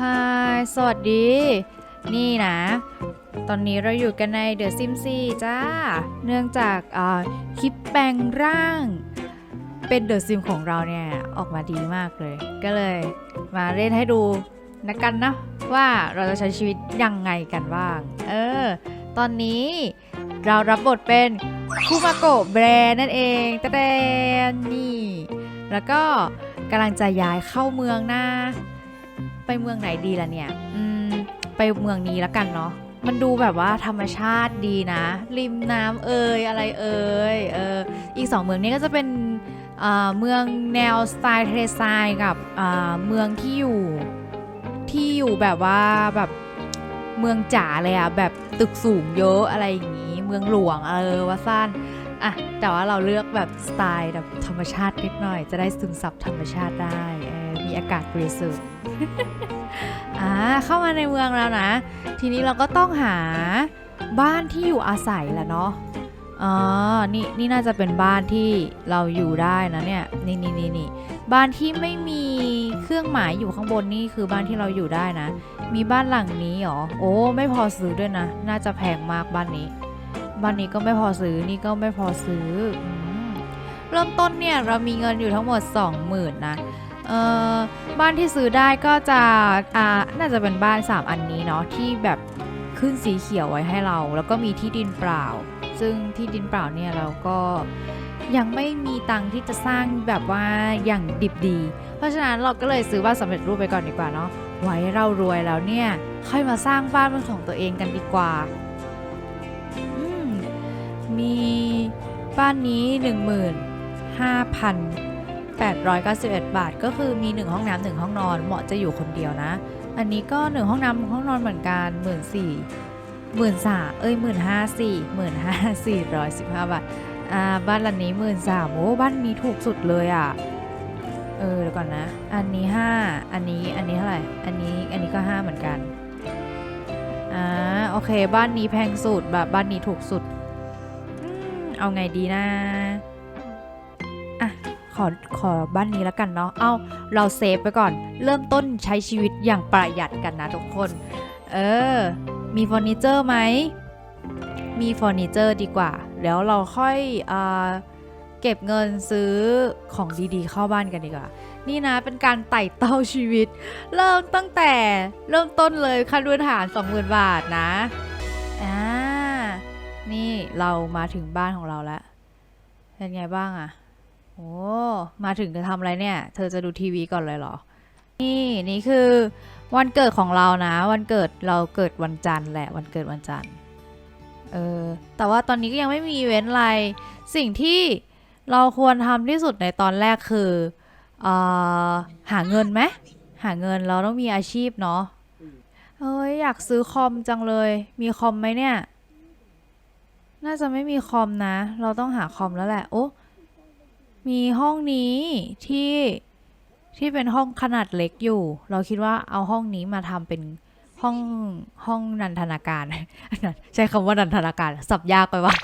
ฮายสวัสดี นี่นะ ตอนนี้เราอยู่กันใน The Sim 4จ้า เนื่องจากคลิปแปลงร่าง เป็น The Sim ของเราเนี่ย ออกมาดีมากเลย ก็เลยมาเล่นให้ดูนะกันนะ ว่าเราจะใช้ชีวิตยังไงกันบ้าง เออ ตอนนี้เรารับบทเป็นคุมาโกะแบรนด์นั่นเองตะแดนนี่ แล้วก็กำลังจะย้ายเข้าเมืองนะ เมืองไหนดีล่ะเนี่ย อืม ไปเมืองนี้แล้วกันเนาะ มันดูแบบว่าธรรมชาติดีนะ ริมน้ำเอ่ยอะไรเอ่ยเอออีกสองเมืองนี้ก็จะเป็นเอ่อเมืองแนวสไตล์ทะเลทรายกับอ่าเมืองที่อยู่ที่อยู่แบบว่าแบบเมืองจ๋าเลยอะแบบตึกสูงเยอะอะไรอย่างนี้ เมืองหลวงเออว่าสั้นอะแต่ว่าเราเลือกแบบสไตล์แบบธรรมชาตินิดหน่อย จะได้ซึมซับธรรมชาติได้มีอากาศบริสุทธิ์ อ่าเข้ามาในเมืองแล้วนะ ทีนี้เราก็ต้องหาบ้านที่อยู่อาศัยแหละเนาะอ๋อนี่นี่น่าจะเป็นบ้านที่เราอยู่ได้นะเนี่ยนี่นี่นี่นี่บ้านที่ไม่มีเครื่องหมายอยู่ข้างบนนี่คือบ้านที่เราอยู่ได้นะ มีบ้านหลังนี้เหรอโอ้ไม่พอซื้อด้วยนะ น่าจะแพงมากบ้านนี้ บ้านนี้ก็ไม่พอซื้อนี่ก็ไม่พอซื้ออเริ่มต้นเนี่ยเรามีเงินอยู่ทั้งหมด 20,000นะ บ้านที่ซื้อได้ก็จะอ่าน่าจะเป็นบ้าน 3 อันนี้เนาะที่แบบขึ้นสีเขียวไว้ให้เรา แล้วก็มีที่ดินเปล่า ซึ่งที่ดินเปล่าเนี่ยเราก็ยังไม่มีตังค์ที่จะสร้างแบบว่าอย่างดิบดี เพราะฉะนั้นเราก็เลยซื้อบ้านสำเร็จรูปไปก่อนดีกว่าเนาะไว้เรารวยแล้วเนี่ยค่อยมาสร้างบ้านเป็นของตัวเองกันดีกว่าอืมมีบ้านนี้ 891 บาท ก็คือมี 1 ห้องน้ำหนึ่งห้องนอน เหมาะจะอยู่คนเดียวนะ อันนี้ก็ 1 ห้องน้ำห้องนอนเหมือนกัน1 4 0 0 0หมื่นสาเอ้ยหมื่นห้าสี่หมื่นห้าสี่ร้อยสิบห้าบาท อ่า บ้านหลังนี้หมื่นสามโอ้บ้านนี้ถูกสุดเลยอะ เออเดี๋ยวก่อนนะ อันนี้ห้าอันนี้ อันนี้เท่าไหร่ อันนี้ อันนี้ก็ห้าเหมือนกัน อ่า โอเค บ้านนี้แพงสุด แบบบ้านนี้ถูกสุด เอาไงดีนะ ขอขอบ้านนี้แล้วกันเนาะ เอาเราเซฟไปก่อน เริ่มต้นใช้ชีวิตอย่างประหยัดกันนะทุกคน เออ มีเฟอร์นิเจอร์ไหม มีเฟอร์นิเจอร์ดีกว่า แล้วเราค่อยอเก็บเงินซื้อของดีๆ เข้าบ้านกันดีกว่า นี่นะเป็นการไต่เต้าชีวิต เริ่มตั้งแต่เริ่มต้นเลยค่าด้วยฐาน20,000 บาทนะอ่านี่เรามาถึงบ้านของเราแล้ว เป็นไงบ้างอะ โอ้มาถึงจะทำอะไรเนี่ย เธอจะดูทีวีก่อนเลยเหรอ นี่นี่คือวันเกิดของเรานะ วันเกิดเราเกิดวันจันทร์แหละวันเกิดวันจันทร์เออแต่ว่าตอนนี้ก็ยังไม่มีเว้นอะไรสิ่งที่เราควรทำที่สุดในตอนแรกคือเออหาเงินไหมหาเงินเราต้องมีอาชีพเนาะเอ้ยอยากซื้อคอมจังเลย มีคอมไหมเนี่ย น่าจะไม่มีคอมนะ เราต้องหาคอมแล้วแหละ โอ้ มีห้องนี้ที่ที่เป็นห้องขนาดเล็กอยู่ เราคิดว่าเอาห้องนี้มาทำเป็นห้องห้องนันทนาการ ใช้คำว่านันทนาการ สับยากไปวะ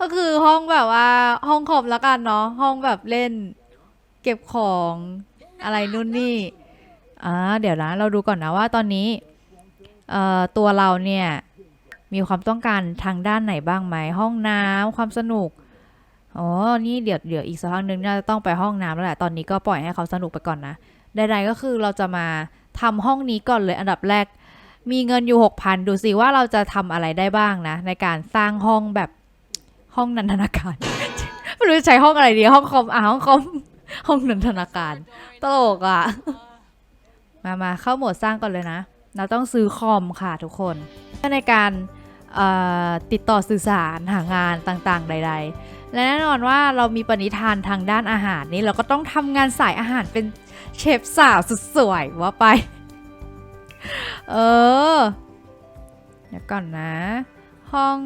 ก็คือห้องแบบว่า ห้องคอมละกันเนาะห้องแบบเล่น เก็บของอะไรนู่นนี่อ่าเดี๋ยวนะเราดูก่อนนะว่าตอนนี้เอ่อตัวเราเนี่ยมีความต้องการทางด้านไหนบ้างไหมห้องน้ำความสนุก อ๋อ นี่เดี๋ยวเดี๋ยวอีกสักพักหนึงน่าจะต้องไปห้องน้ำแล้วแหละ ตอนนี้ก็ปล่อยให้เขาสนุกไปก่อนนะ ใดๆก็คือเราจะมาทำห้องนี้ก่อนเลยอันดับแรก มีเงินอยู่หกพันดูสิว่าเราจะทำอะไรได้บ้างนะ ในการสร้างห้องแบบห้องนันทนาการไม่รู้จะใช้ห้องอะไรดีห้องคอมอะห้องคอมห้องนันทนาการ ตลกอะ มามาเข้าโหมดสร้างก่อนเลยนะ เราต้องซื้อคอมค่ะทุกคนในการติดต่อสื่อสารหางานต่างๆ ใด ๆ และแน่นอนว่าเรามีปณิธานทางด้านอาหารนี่เราก็ต้องทำงานสายอาหารเป็นเชฟสาวสุดสวยว่าไป เออ เดี๋ยวก่อนนะ ห้อง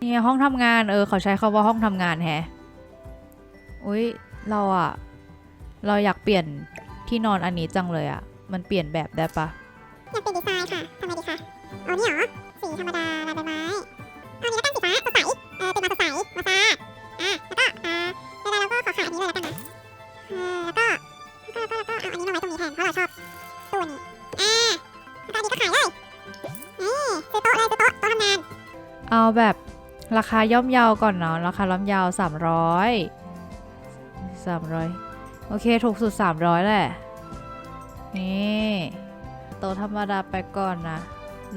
เนี่ยห้องทำงานเออเขาใช้คาว่าห้องทำงานแฮะอุ้ยเราอะเราอยากเปลี่ยนที่นอนอันนี้จังเลยอะมันเปลี่ยนแบบได้ปะอยากเปลี่ยนดีไซน์ค่ะทำไงดีคะอ๋อนี่เหรอสีธรรมดาลายใบไม้เอานี้แล้วกันสีฟ้าสดใสเออเป็นมาสดใสมาซา เอาแบบราคาย่อมเยาวก่อนเนาะราคาย่อมเยาวสามร้อยสามร้อยโอเค ถูกสุดสามร้อยแหละ นี่โตธรรมดาไปก่อนนะ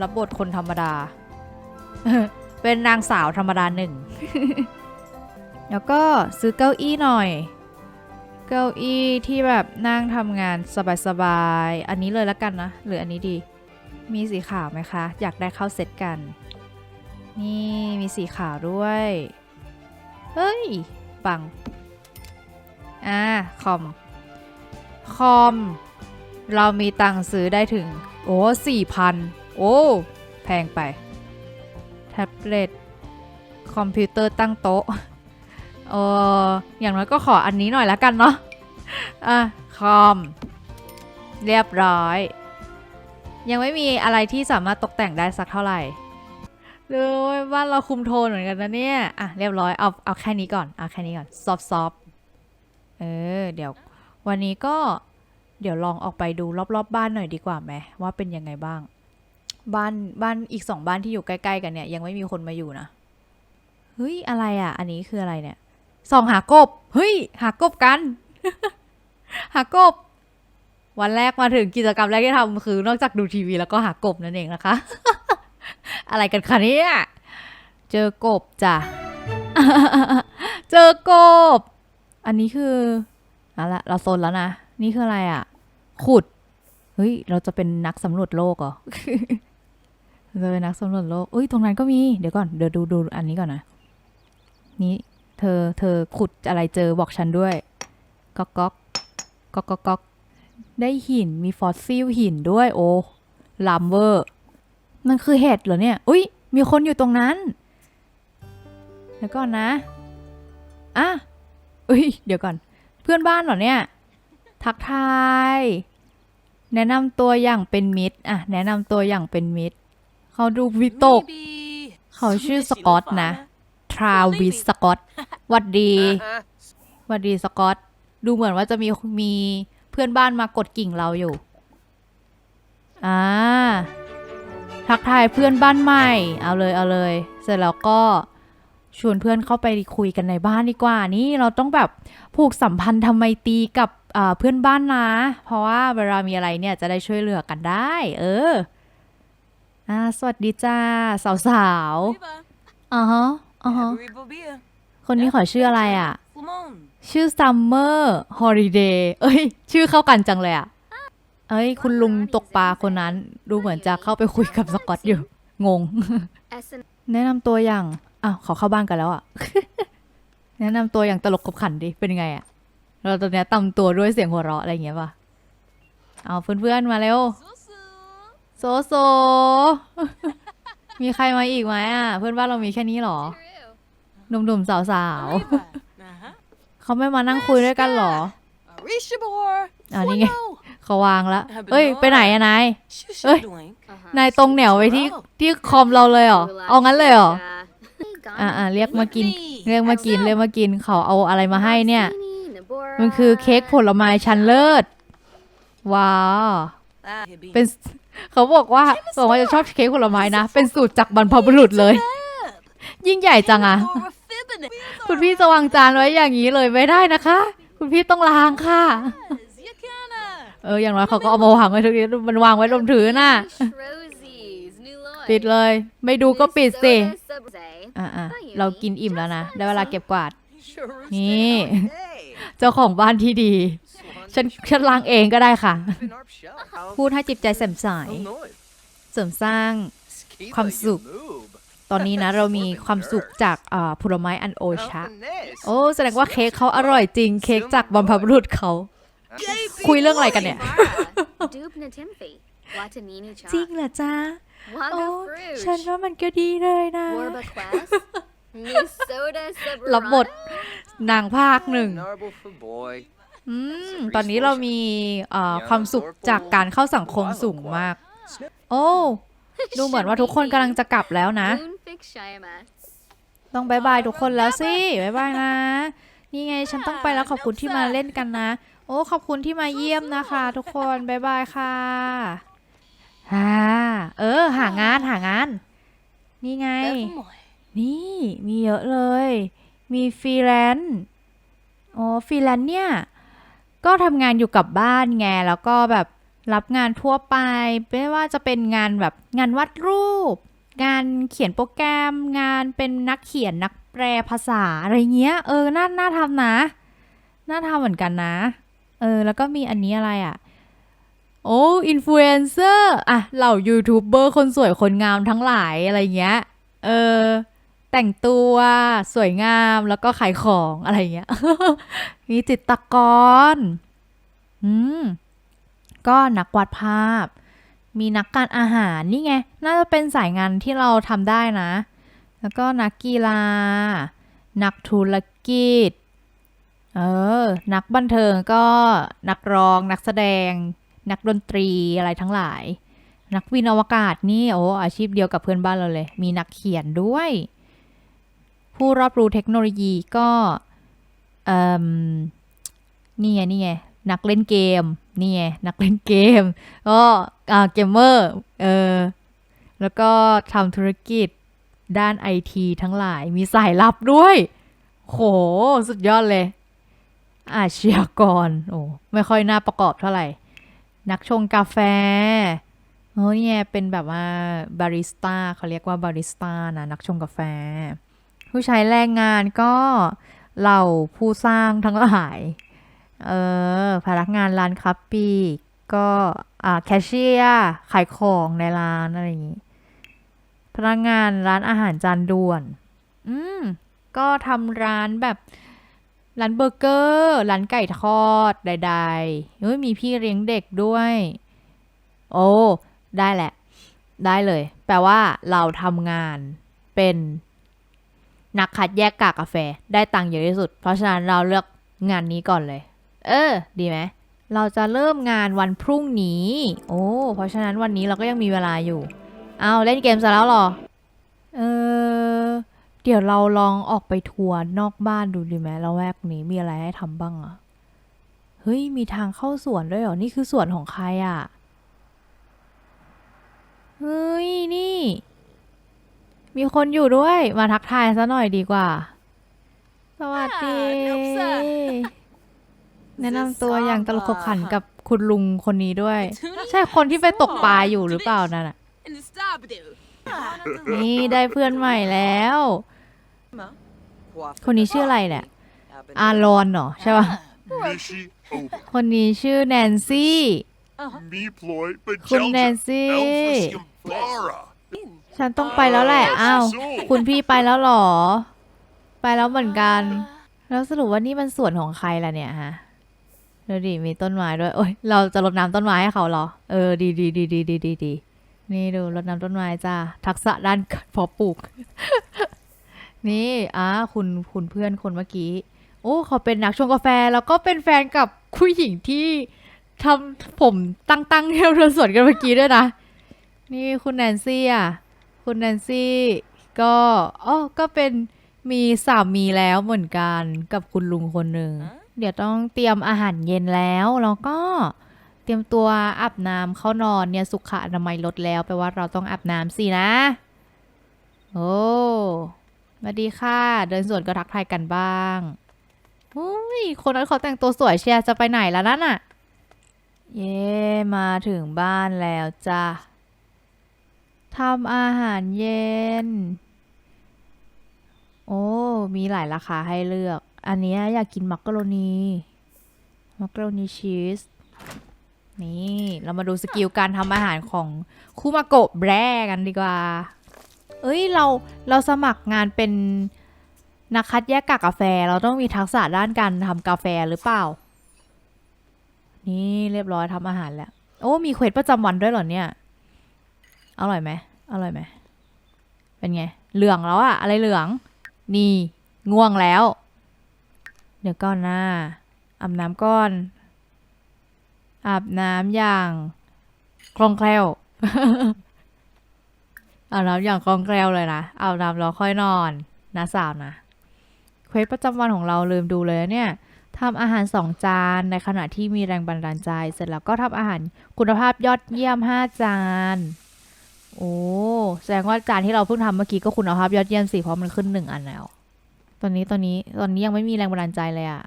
รับบทคนธรรมดา เป็นนางสาวธรรมดาหนึ่ง แล้วก็ซื้อเก้าอี้หน่อย เก้าอี้ที่แบบนั่งทำงานสบายๆ อันนี้เลยละกันนะ หรืออันนี้ดี มีสีขาวไหมคะ อยากได้เข้าเซตกัน นี่มีสีขาวด้วย เฮ้ยปัง อ่า คอม คอม เรามีตังค์ซื้อได้ถึง โอ้สี่พันโอ้ แพงไป แท็บเล็ต คอมพิวเตอร์ตั้งโต๊ะ เอออย่างน้อยก็ขออันนี้หน่อยล้วกันเนาะ อะ คอม เรียบร้อย ยังไม่มีอะไรที่สามารถตกแต่งได้สักเท่าไหร่ เลยบ้าเราคุมโทนเหมือนกันนะเนี่ย อะเรียบร้อย เอาเอาแค่นี้ก่อน เอาแค่นี้ก่อน ซอฟซอฟเออ เดี๋ยว วันนี้ก็เดี๋ยวลองออกไปดูรอบๆบบ้านหน่อยดีกว่าไหมว่าเป็นยังไงบ้าง บ้านบ้านอีกสองบ้านที่อยู่ใกล้ๆกันเนี่ยยังไม่มีคนมาอยู่นะ เฮ้ยอะไรอะ อันนี้คืออะไรเนี่ยส่องหากบ เฮ้ย หากบกัน หากบ วันแรกมาถึงกิจกรรมแรกที่ทำคือนอกจากดูทีวีแล้วก็หากบนั่นเองนะคะ อะไรกันคะเนี่ยเจอกบจ้ะ เจอกบ อันนี้คือเอาละเราโซนแล้วนะ นี่คืออะไรอะ ขุด เฮ้ย เราจะเป็นนักสำรวจโลกเหรอเราจะเป็นนักสำรวจโลกเอ้ย ตรงนั้นก็มี เดี๋ยวก่อน เดี๋ยวดูดูอันนี้ก่อนนะ นี่ เธอ เธอขุดอะไรเจอบอกฉันด้วย ก๊อกก๊อกก๊อกก๊อกก๊อกได้หิน มีฟอสซิลหินด้วย โอ้ลามเวอร์ มันคือเห็ดเหรอเนี่ย อุ้ยมีคนอยู่ตรงนั้นเดี๋ยวก่อนนะ อะ อุ้ย เดี๋ยวก่อน เพื่อนบ้านเหรอเนี่ย ทักทาย แนะนำตัวอย่างเป็นมิตร อะ แนะนำตัวอย่างเป็นมิตร เขาดูวิตก เขาชื่อสกอตนะ ทราวิสสกอตหวัดดีหวัดดีสกอต ดูเหมือนว่าจะมีมีเพื่อนบ้านมากดกิ่งเราอยู่ อ่า ทักทายเพื่อนบ้านใหม่ เอาเลยเอาเลย เสร็จแล้วก็ชวนเพื่อนเข้าไปคุยกันในบ้านดีกว่า นี่เราต้องแบบผูกสัมพันธ์ทำไมตรีกับอ่าเพื่อนบ้านนะ เพราะว่าเวลามีอะไรเนี่ยจะได้ช่วยเหลือกันได้ เอออ่าสวัสดีจ้าสาวๆอ่าฮะอ่าฮะคนนี้ขอชื่ออะไรอะ ชื่อ Summer Holiday เอ้ย ชื่อเข้ากันจังเลยอะ เอ้ย คุณลุงตกปลาคนนั้น ดูเหมือนจะเข้าไปคุยกับสกอตอยู่ งง แนะนำตัวอย่าง อ้าวเขาเข้าบ้านกันแล้วอะ แนะนำตัวอย่างตลกขบขันดิ เป็นไงอะ เราตอนเนี้ยตำตัวด้วยเสียงหัวเราะอะไรอย่างเงี้ยป่ะ เอาเพื่อนๆมาเร็ว โซโซ มีใครมาอีกไหมอะ เพื่อนบ้านเรามีแค่นี้เหรอ หนุ่มๆสาวๆ เขาไม่มานั่งคุยด้วยกันเหรอ อ่านี่ไง เขาวางแล้วเอ้ย ไปไหนอะนาย เอ้ย นายตรงแหนวไปที่ที่คอมเราเลยเหรอ เอางั้นเลยเหรอ อ่าอ่าเรียกมากิน เรียกมากิน เรียกมากิน เขาเอาอะไรมาให้เนี่ย มันคือเค้กผลไม้ชั้นเลิศ ว้าว เป็น เขาบอกว่าบอกว่าจะชอบเค้กผลไม้นะ เป็นสูตรจากบรรพบุรุษเลย ยิ่งใหญ่จังอะคุณพี่จะวางจานไว้อย่างนี้เลยไม่ได้นะคะ คุณพี่ต้องล้างค่ะ เอออย่างน้อยเขาก็เอามาวางไว้ตรงนี้มันวางไว้ตรงถือน่ะปิดเลย ไม่ดูก็ปิดสิอะอะเรากินอิ่มแล้วนะ ได้เวลาเก็บกวาด นี่ เจ้าของบ้านที่ดี ฉันฉันล้างเองก็ได้ค่ะ พูดให้จิตใจแจ่มใสเสริมสร้างความสุข ตอนนี้นะเรามีความสุขจากอ่าผลไม้อันโอชะ โอ้ แสดงว่าเค้กเขาอร่อยจริง เค้กจากบรรพบุรุษเขา คุยเรื่องอะไรกันเนี่ย จริงเหรอจ๊ะโอ้ฉันว่ามันก็ดีเลยนะรับบทนางภาคหนึ่งอืมตอนนี้เรามีเอ่อความสุขจากการเข้าสังคมสูงมาก โอ้ดูเหมือนว่าทุกคนกำลังจะกลับแล้วนะ ต้องบายบายทุกคนแล้วสิบายบายนะ นี่ไงฉันต้องไปแล้วขอบคุณที่มาเล่นกันนะ โอ้ขอบคุณที่มาเยี่ยมนะคะ ทุกคนบายบายค่ะฮ่าเออ หางานหางาน นี่ไง นี่มีเยอะเลย มีฟรีแลนซ์โอ๋อฟรีแลนซ์เนี่ย ก็ทำงานอยู่กับบ้านไงแล้วก็แบบรับงานทั่วไป ไม่ว่าจะเป็นงานแบบงานวาดรูป งานเขียนโปรแกรม งานเป็นนักเขียนนัก แปลภาษาอะไรเงี้ย เออ น่า น่าทำนะ น่าทำเหมือนกันนะ เออ แล้วก็มีอันนี้อะไรอะ่ะ โอ้อินฟลูเอนเซอร์ อะ เหล่ายูทูบเบอร์คนสวยคนงามทั้งหลายอะไรเงี้ย เออ แต่งตัวสวยงามแล้วก็ขายของอะไรเงี้ย มีจิตรกร อืม ก็นักวาดภาพ มีนักการอาหารนี่ไง น่าจะเป็นสายงานที่เราทำได้นะ แล้วก็นักกีฬา นักธุรกิจ เออ นักบันเทิงก็นักร้อง นักแสดง นักดนตรีอะไรทั้งหลาย นักวินอวกาศนี่โอ้อาชีพเดียวกับเพื่อนบ้านเราเลย มีนักเขียนด้วย ผู้รอบรู้เทคโนโลยีก็เอ่มนี่ไงนี่ไงนักเล่นเกม นี่ไงนักเล่นเกม ก็เกมเมอร์ เออ แล้วก็ทำธุรกิจ ด้านไอทีทั้งหลายมีสายลับด้วย โห สุดยอดเลย อาชญากร โอ้ไม่ค่อยน่าประกอบเท่าไหร่ นักชงกาแฟโอ้เนี่ยเป็นแบบว่าบาริสต้าเขาเรียกว่าบาริสต้านะ นักชงกาแฟ ผู้ใช้แรงงานก็เหล่าผู้สร้างทั้งหลาย เออ พนักงานร้านคับปีกก็อ่าแคชเชียร์ขายของในร้านอะไรอย่างนี้ พนักงานร้านอาหารจานด่วน อืม ก็ทำร้านแบบ ร้านเบอร์เกอร์ ร้านไก่ทอดใดๆเฮ้ยมีพี่เลี้ยงเด็กด้วย โอ้ ได้แหละ ได้เลย แปลว่าเราทำงานเป็นนักคัดแยกกากกาแฟ ได้ตังค์เยอะที่สุด เพราะฉะนั้นเราเลือกงานนี้ก่อนเลย เออ ดีไหมเราจะเริ่มงานวันพรุ่งนี้ โอ้ เพราะฉะนั้นวันนี้เราก็ยังมีเวลาอยู่ เอาเล่นเกมซะแล้วเหรอ เออ เดี๋ยวเราลองออกไปทัวร์นอกบ้านดูดีไหมเราแวกนี้มีอะไรให้ทำบ้างอะเฮ้ย มีทางเข้าสวนด้วยเหรอ นี่คือสวนของใครอะเฮ้ย นี่ มีคนอยู่ด้วย มาทักทายซะหน่อยดีกว่า สวัสดีอ่านกสะแนะนำตัวอย่างตลกขบขันกับคุณลุงคนนี้ด้วย ใช่คนที่ไปตกปลาอยู่หรือเปล่านั่นน่ะ And stop do. นี่ได้เพื่อนใหม่แล้ว คนนี้ชื่ออะไรเนี่ย อารอนเหรอใช่ป่ะ Mishy Oba, คนนี้ชื่อแนนซี่ Me Ploy, คุณแนน Bajelja, ซี่ Elfus Yambara. ฉันต้องไปแล้วแหละ อ้าว คุณพี่ไปแล้วเหรอ ไปแล้วเหมือนกัน แล้วสรุปว่านี่มันสวนของใครล่ะเนี่ยฮะ ดูดิ มีต้นไม้ด้วย โอ้ย เราจะรดน้ำต้นไม้ให้เขาเหรอ เออ ดีดีดีดีดีดีดี นี่ดูรดน้ำต้นไม้จ้าทักษะด้านการเพาะปลูก นี่อ่าคุณคุณเพื่อนคนเมื่อกี้ โอ้เขาเป็นนักชงกาแฟแล้วก็เป็นแฟนกับผู้หญิงที่ทำผมตั้งตั้งๆเที่ยวเรือสวนกันเมื่อกี้ด้วยนะ นี่คุณแนนซี่อะ คุณแนนซี่ก็อ๋อก็เป็นมีสามีแล้วเหมือนกันกับคุณลุงคนหนึ่ง เดี๋ยวต้องเตรียมอาหารเย็นแล้วแล้วก็ เตรียมตัวอาบน้ำเข้านอนเนี่ยสุขอนามัยลดแล้วแปลว่าเราต้องอาบน้ำสินะ โอ้สวัสดีค่ะ เดินสวนก็ทักทายกันบ้างอุ้ยคนนั้นเขาแต่งตัวสวยเชียร์จะไปไหนแล้วนั่นน่ะเย้มาถึงบ้านแล้วจ้ะทำอาหารเย็น โอ้ มีหลายราคาให้เลือก อันนี้อยากกินมักกะโรนี มักกะโรนีชีส นี่เรามาดูสกิลการทำอาหารของคุมาโกะแบรกันดีกว่า เอ้ยเราเราสมัครงานเป็นนักคัดแยกกากกาแฟ เราต้องมีทักษะด้านการทำกาแฟหรือเปล่า นี่เรียบร้อยทำอาหารแล้ว โอ้มีเควสประจำวันด้วยเหรอเนี่ย อร่อยไหมอร่อยไหมเป็นไง เหลืองแล้วอะอะไรเหลือง นี่ง่วงแล้ว เดี๋ยวก่อนนะอาบน้ำก่อน อาบน้ำอย่างคล่องแคล่วอาบน้ำอย่างคล่องแคล่วเลยนะอาบน้ำแล้วค่อยนอนนะสาวนะเควสประจำวันของเราลืมดูเลยเนี่ยทำอาหารสองจานในขณะที่มีแรงบันดาลใจ เสร็จแล้วก็ทำอาหารคุณภาพยอดเยี่ยมห้าจานโโอ้แสดงว่าจานที่เราเพิ่งทำเมื่อกี้ก็คุณภาพยอดเยี่ยมสิเพราะมันขึ้นหนึ่งอันแล้ว ตอนนี้ตอนนี้ตอนนี้ยังไม่มีแรงบันดาลใจเลยอะ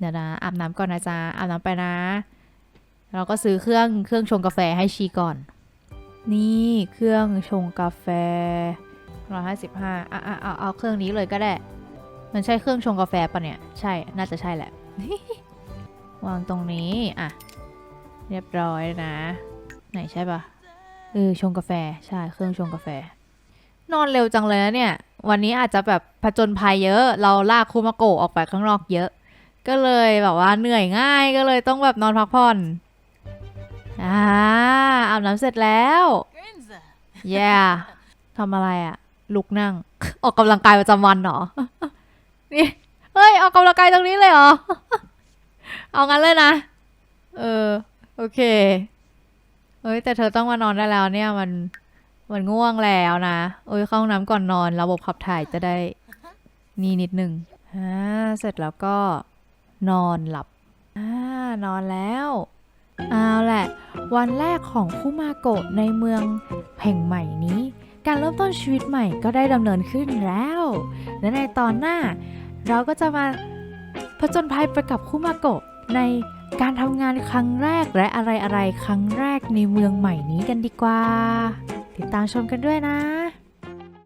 เดี๋ยวนะอาบน้ำก่อนนะจ๊ะอาบน้ำไปนะ เราก็ซื้อเครื่องเครื่องชงกาแฟให้ชีก่อน นี่เครื่องชงกาแฟร้อยห้าสิบห้าอะอะเอาเอาเครื่องนี้เลยก็ได้ มันใช่เครื่องชงกาแฟปะเนี่ย ใช่ น่าจะใช่แหละ วางตรงนี้ อะ เรียบร้อยนะ ไหนใช่ปะเออชงกาแฟ ใช่ เครื่องชงกาแฟ นอนเร็วจังเลยนะเนี่ย วันนี้อาจจะแบบผจญภัยเยอะ เราลากคูมาโกะออกไปข้างนอกเยอะ ก็เลยแบบว่าเหนื่อยง่ายก็เลยต้องแบบนอนพักผ่อนอ่าอาบน้ำเสร็จแล้วเย้ทำอะไรอะลุกนั่ง ออกกำลังกายประจำวันเหรอนี่เฮ้ยออกกำลังกายตรงนี้เลยเหรอ เอางั้นเลยนะ เออ โอเค เฮ้ย แต่เธอต้องมานอนได้แล้วเนี่ยมันมันง่วงแล้วนะโอ้ยเข้าห้องน้ำก่อนนอน ระบบขับถ่ายจะได้นี่นิดนึงอ่าเสร็จแล้วก็ นอนหลับอ่านอนแล้วเอาแหละ วันแรกของคุมาโกะในเมืองแห่งใหม่นี้ การเริ่มต้นชีวิตใหม่ก็ได้ดำเนินขึ้นแล้ว และในตอนหน้า เราก็จะมาผจญภัยไปกับคุมาโกะในการทำงานครั้งแรกและอะไรๆ ครั้งแรกในเมืองใหม่นี้กันดีกว่า ติดตามชมกันด้วยนะ